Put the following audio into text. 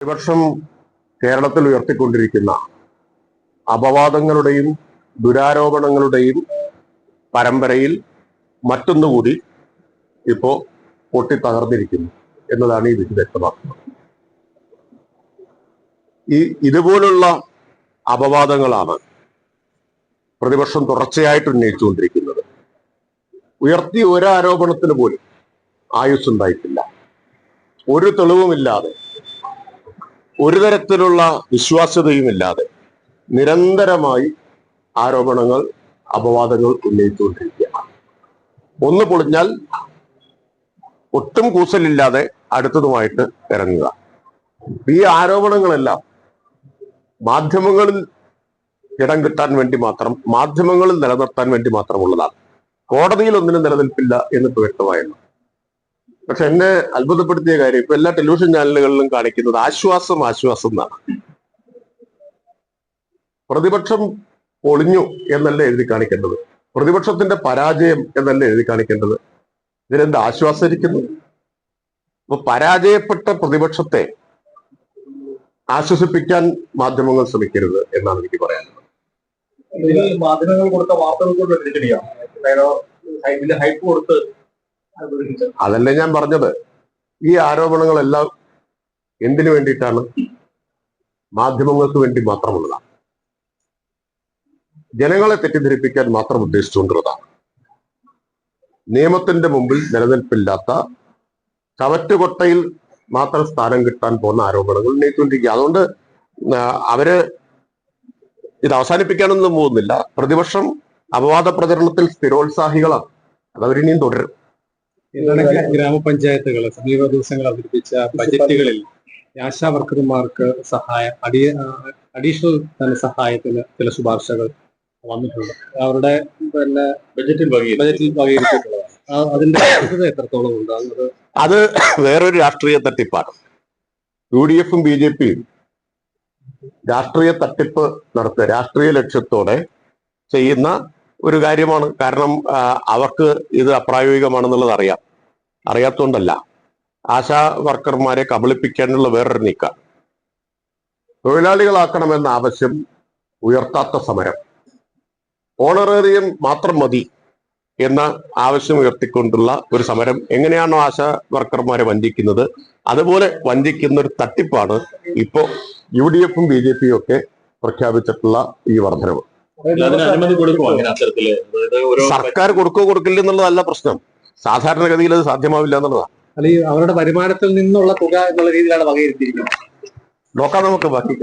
പ്രതിപക്ഷം കേരളത്തിൽ ഉയർത്തിക്കൊണ്ടിരിക്കുന്ന അപവാദങ്ങളുടെയും ദുരാരോപണങ്ങളുടെയും പരമ്പരയിൽ മറ്റൊന്നുകൂടി ഇപ്പോ പൊട്ടിത്തകർന്നിരിക്കുന്നു എന്നതാണ് ഈ വിധി വ്യക്തമാക്കുന്നത്. ഈ ഇതുപോലുള്ള അപവാദങ്ങളാണ് പ്രതിപക്ഷം തുടർച്ചയായിട്ട് ഉന്നയിച്ചുകൊണ്ടിരിക്കുന്നത്. ഉയർത്തിയ ഒരു ആരോപണത്തിന് പോലും ആയുസ് ഉണ്ടായിട്ടില്ല ഒരു തെളിവുമില്ലാതെ ഒരു തരത്തിലുള്ള വിശ്വാസ്യതയുമില്ലാതെ നിരന്തരമായി ആരോപണങ്ങൾ അപവാദങ്ങൾ ഉന്നയിച്ചുകൊണ്ടിരിക്കുകയാണ്. ഒന്ന് പൊളിഞ്ഞാൽ ഒട്ടും കൂസലില്ലാതെ അടുത്തതുമായിട്ട് ഇറങ്ങുക. ഈ ആരോപണങ്ങളെല്ലാം മാധ്യമങ്ങളിൽ ഇടം കിട്ടാൻ വേണ്ടി മാത്രം മാധ്യമങ്ങളിൽ നിലനിർത്താൻ വേണ്ടി മാത്രമുള്ളതാണ്. കോടതിയിൽ ഒന്നിനും നിലനിൽപ്പില്ല എന്ന് വ്യക്തമായല്ലോ. പക്ഷെ എന്നെ അത്ഭുതപ്പെടുത്തിയ കാര്യം ഇപ്പൊ എല്ലാ ടെലിവിഷൻ ചാനലുകളിലും കാണിക്കുന്നത് ആശ്വാസം ആശ്വാസം എന്നാണ്. പ്രതിപക്ഷം പൊളിഞ്ഞു എന്നല്ല എഴുതി കാണിക്കേണ്ടത്. പ്രതിപക്ഷത്തിന്റെ പരാജയം എന്നല്ല എഴുതി കാണിക്കേണ്ടത്. ഇതിനെന്ത് ആശ്വാസിക്കുന്നു അപ്പൊ പരാജയപ്പെട്ട പ്രതിപക്ഷത്തെ ആശ്വസിപ്പിക്കാൻ മാധ്യമങ്ങൾ ശ്രമിക്കരുത് എന്നാണ് എനിക്ക് പറയാനുള്ളത്. മാധ്യമങ്ങൾ കൊടുത്ത വാർത്തകൾ കൊണ്ട് ഹൈപ്പ് കൊടുത്ത്. അതല്ലേ ഞാൻ പറഞ്ഞത്? ഈ ആരോപണങ്ങളെല്ലാം എന്തിനു വേണ്ടിയിട്ടാണ്? മാധ്യമങ്ങൾക്ക് വേണ്ടി മാത്രമുള്ളതാണ്. ജനങ്ങളെ തെറ്റിദ്ധരിപ്പിക്കാൻ മാത്രം ഉദ്ദേശിച്ചുകൊണ്ടുള്ളതാണ്. നിയമത്തിന്റെ മുമ്പിൽ നിലനിൽപ്പില്ലാത്ത ചവറ്റുകൊട്ടയിൽ മാത്രം സ്ഥാനം കിട്ടാൻ പോകുന്ന ആരോപണങ്ങൾ ഉന്നയിച്ചുകൊണ്ടിരിക്കുക അതുകൊണ്ട് അവർ ഇത് അവസാനിപ്പിക്കാനൊന്നും പോകുന്നില്ല. പ്രതിപക്ഷം അപവാദ പ്രചരണത്തിൽ സ്ഥിരോത്സാഹികളാണ്. അതവരിനിയും തുടരും. ഇന്നലെ ഗ്രാമപഞ്ചായത്തുകൾ സമീപ ദിവസങ്ങൾ അവതരിപ്പിച്ച ബജറ്റുകളിൽ ആശാ വർക്കർമാർക്ക് സഹായം അടി അഡീഷണൽ ധനസഹായത്തിന് ചില ശുപാർശകൾ വന്നിട്ടുണ്ട്. അവരുടെ പിന്നെ ബജറ്റിൽ ബജറ്റിൽ വകീകരിച്ചിട്ടുള്ളതാണ് അതിന്റെ സാധ്യത എത്രത്തോളം ഉണ്ട്? അത് അത് വേറൊരു രാഷ്ട്രീയ തട്ടിപ്പാണ്. യു ഡി എഫും ബി ജെ പിയും രാഷ്ട്രീയ തട്ടിപ്പ് നടത്തുക രാഷ്ട്രീയ ലക്ഷ്യത്തോടെ ചെയ്യുന്ന ഒരു കാര്യമാണ്. കാരണം അവർക്ക് ഇത് അപ്രായോഗികമാണെന്നുള്ളത് അറിയാം. അറിയാത്തതുകൊണ്ടല്ല ആശാ വർക്കർമാരെ കബളിപ്പിക്കാനുള്ള വേറൊരു നീക്കം. തൊഴിലാളികളാക്കണമെന്ന ആവശ്യം ഉയർത്താത്ത സമരം. ഓണറേറിയം മാത്രം മതി എന്ന ആവശ്യം ഉയർത്തിക്കൊണ്ടുള്ള ഒരു സമരം എങ്ങനെയാണോ ആശാ വർക്കർമാരെ വഞ്ചിക്കുന്നത് അതുപോലെ വഞ്ചിക്കുന്ന ഒരു തട്ടിപ്പാണ് ഇപ്പോ യു ഡി എഫും ബി ജെ പിയും ഒക്കെ പ്രഖ്യാപിച്ചിട്ടുള്ള ഈ വർധനവ്. അനുമതി കൊടുക്കുമോ അങ്ങനെ അത്തരത്തിൽ? സർക്കാർ കൊടുക്കോ കൊടുക്കില്ല എന്നുള്ളതല്ല പ്രശ്നം. സാധാരണഗതിയിൽ അത് സാധ്യമാവില്ല എന്നുള്ളതാണ് അല്ലെങ്കിൽ അവരുടെ വരുമാനത്തിൽ നിന്നുള്ള തുക എന്നുള്ള രീതിയിലാണ് വകയിരുത്തിയിരിക്കുന്നത്. നോക്കാം നമുക്ക് ബാക്കി.